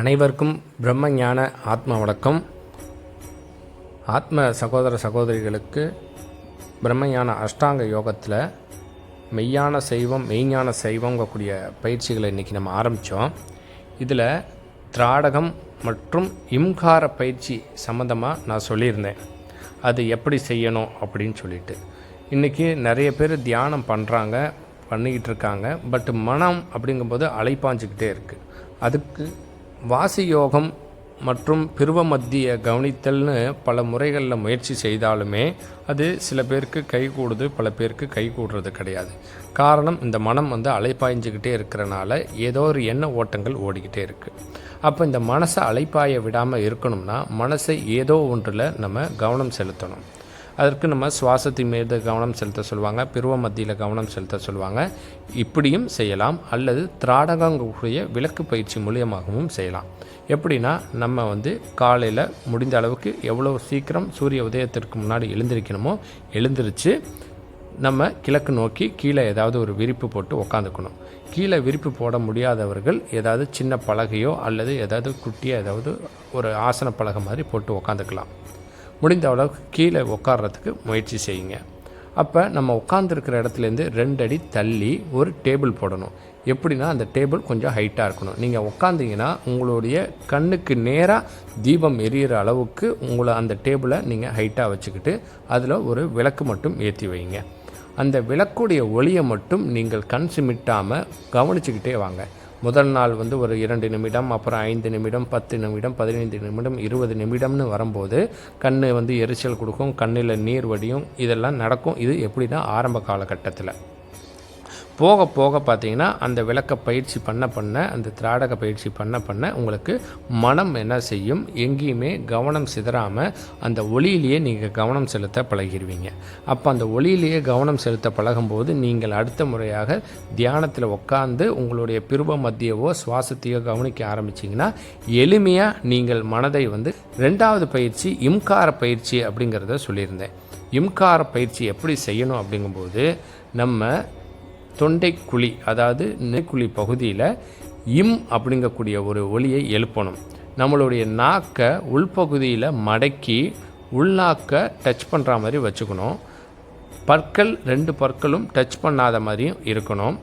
அனைவருக்கும் பிரம்ம ஞான ஆத்ம வணக்கம். ஆத்ம சகோதர சகோதரிகளுக்கு பிரம்மஞான அஷ்டாங்க யோகத்தில் மெய்யான சைவம் மெய்ஞான சைவங்கக்கூடிய பயிற்சிகளை இன்றைக்கி நம்ம ஆரம்பித்தோம் இதில் திராடகம் மற்றும் இம்கார பயிற்சி சம்மந்தமாக நான் சொல்லியிருந்தேன். அது எப்படி செய்யணும் அப்படின்னு சொல்லிட்டு. இன்றைக்கி நிறைய பேர் தியானம் பண்ணுறாங்க பண்ணிக்கிட்டு இருக்காங்க. பட் மனம் அப்படிங்கும்போது அலைப்பாஞ்சிக்கிட்டே இருக்குது அதுக்கு வாசி யோகம் மற்றும் பிருவ மத்திய கவனித்தல்னு பல முறைகளில் முயற்சி செய்தாலுமே அது சில பேருக்கு கை கூடுது பல பேருக்கு கை கூடுறது கிடையாது. காரணம் இந்த மனம் வந்து அலைப்பாய்ஞ்சிக்கிட்டே இருக்கிறனால ஏதோ ஒரு எண்ண ஓட்டங்கள் ஓடிக்கிட்டே இருக்குது அப்போ இந்த மனசை அலைப்பாய விடாமல் இருக்கணும்னா மனசை ஏதோ ஒன்றில் நம்ம கவனம் செலுத்தணும். அதற்கு நம்ம சுவாசத்தின் மீது கவனம் செலுத்த சொல்லுவாங்க பிருவ மத்தியில் கவனம் செலுத்த சொல்லுவாங்க. இப்படியும் செய்யலாம் அல்லது திராடகங்கக்கூடிய விளக்கு பயிற்சி மூலியமாகவும் செய்யலாம். எப்படின்னா நம்ம வந்து காலையில் முடிந்த அளவுக்கு எவ்வளோ சீக்கிரம் சூரிய உதயத்திற்கு முன்னாடி எழுந்திருக்கணுமோ எழுந்திருச்சு நம்ம கிழக்கு நோக்கி கீழே ஏதாவது ஒரு விரிப்பு போட்டு உக்காந்துக்கணும். கீழே விரிப்பு போட முடியாதவர்கள் ஏதாவது சின்ன பலகையோ அல்லது ஏதாவது குட்டியாக ஏதாவது ஒரு ஆசன பலகை மாதிரி போட்டு உக்காந்துக்கலாம். முடிந்த அளவுக்கு கீழே உட்கார்றதுக்கு முயற்சி செய்யுங்க. அப்போ நம்ம உட்காந்துருக்கிற இடத்துலேருந்து ரெண்டு அடி தள்ளி ஒரு டேபிள் போடணும். எப்படின்னா அந்த டேபிள் கொஞ்சம் ஹைட்டாக இருக்கணும். நீங்கள் உட்காந்திங்கன்னா உங்களுடைய கண்ணுக்கு நேராக தீபம் எரியிற அளவுக்கு உங்களை அந்த டேபிளை நீங்கள் ஹைட்டாக வச்சுக்கிட்டு அதில் ஒரு விளக்கு மட்டும் ஏற்றி வைங்க. அந்த விளக்குடைய ஒளியை மட்டும் நீங்கள் கண் சிமிட்டாமல் கவனிச்சுக்கிட்டே வாங்க. முதல் நாள் வந்து ஒரு இரண்டு நிமிடம் அப்புறம் ஐந்து நிமிடம் பத்து நிமிடம் பதினைந்து நிமிடம் இருபது நிமிடம்னு வரும்போது கண் வந்து எரிச்சல் கொடுக்கும் கண்ணில் நீர் வடியும் இதெல்லாம் நடக்கும். இது எப்படின்னா ஆரம்ப காலகட்டத்தில். போக போக பார்த்தீங்கன்னா அந்த விளக்க பயிற்சி பண்ண பண்ண அந்த திராடக பயிற்சி பண்ண பண்ண உங்களுக்கு மனம் என்ன செய்யும்? எங்கேயுமே கவனம் சிதறாமல் அந்த ஒளியிலேயே நீங்கள் கவனம் செலுத்த பழகிடுவீங்க அப்போ அந்த ஒளியிலேயே கவனம் செலுத்த பழகும்போது நீங்கள் அடுத்த முறையாக தியானத்தில் உட்காந்து உங்களுடைய பிருவ மத்தியவோ சுவாசத்தையோ கவனிக்க ஆரம்பிச்சிங்கன்னா எளிமையாக நீங்கள் மனதை வந்து ரெண்டாவது பயிற்சி இம்கார பயிற்சி அப்படிங்கிறத சொல்லியிருந்தேன். இம்கார பயிற்சி எப்படி செய்யணும் அப்படிங்கும்போது நம்ம தொண்டைக்குழி அதாவது நெய்க்குழி பகுதியில் இம் அப்படிங்கக்கூடிய ஒரு ஒலியை எழுப்பணும். நம்மளுடைய நாக்கை உள்பகுதியில் மடக்கி உள்நாக்கை டச் பண்ணுற மாதிரி வச்சுக்கணும். பற்கள் ரெண்டு பற்களும் டச் பண்ணாத மாதிரியும் இருக்கணும்.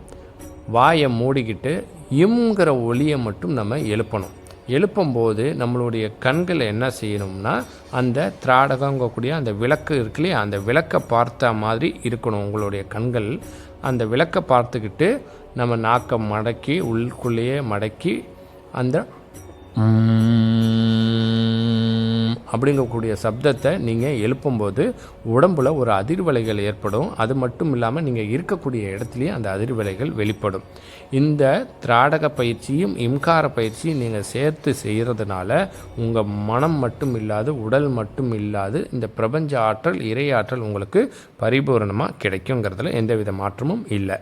வாயை மூடிக்கிட்டு இம்ங்கிற ஒளியை மட்டும் நம்ம எழுப்பணும். எழுப்பும்போது நம்மளுடைய கண்களை என்ன செய்யணும்னா அந்த திராடகங்கக்கூடிய அந்த விளக்கு இருக்கு இல்லையா அந்த விளக்கை பார்த்த மாதிரி இருக்கணும் உங்களுடைய கண்கள். அந்த விளக்கை பார்த்துக்கிட்டு நம்ம நாக்கை மடக்கி உள்ளுக்குள்ளேயே மடக்கி அந்த அப்படிங்கக்கூடிய சப்தத்தை நீங்கள் எழுப்பும்போது உடம்பில் ஒரு அதிர்வலைகள் ஏற்படும். அது மட்டும் இல்லாமல் நீங்கள் இருக்கக்கூடிய இடத்துலையே அந்த அதிர்வலைகள் வெளிப்படும். இந்த திராடக பயிற்சியும் இம்கார பயிற்சியும் நீங்கள் சேர்த்து செய்கிறதுனால உங்கள் மனம் மட்டும் இல்லாது உடல் மட்டும் இல்லாது இந்த பிரபஞ்ச ஆற்றல் இறை ஆற்றல் உங்களுக்கு பரிபூரணமாக கிடைக்குங்கிறதுல எந்தவித மாற்றமும் இல்லை.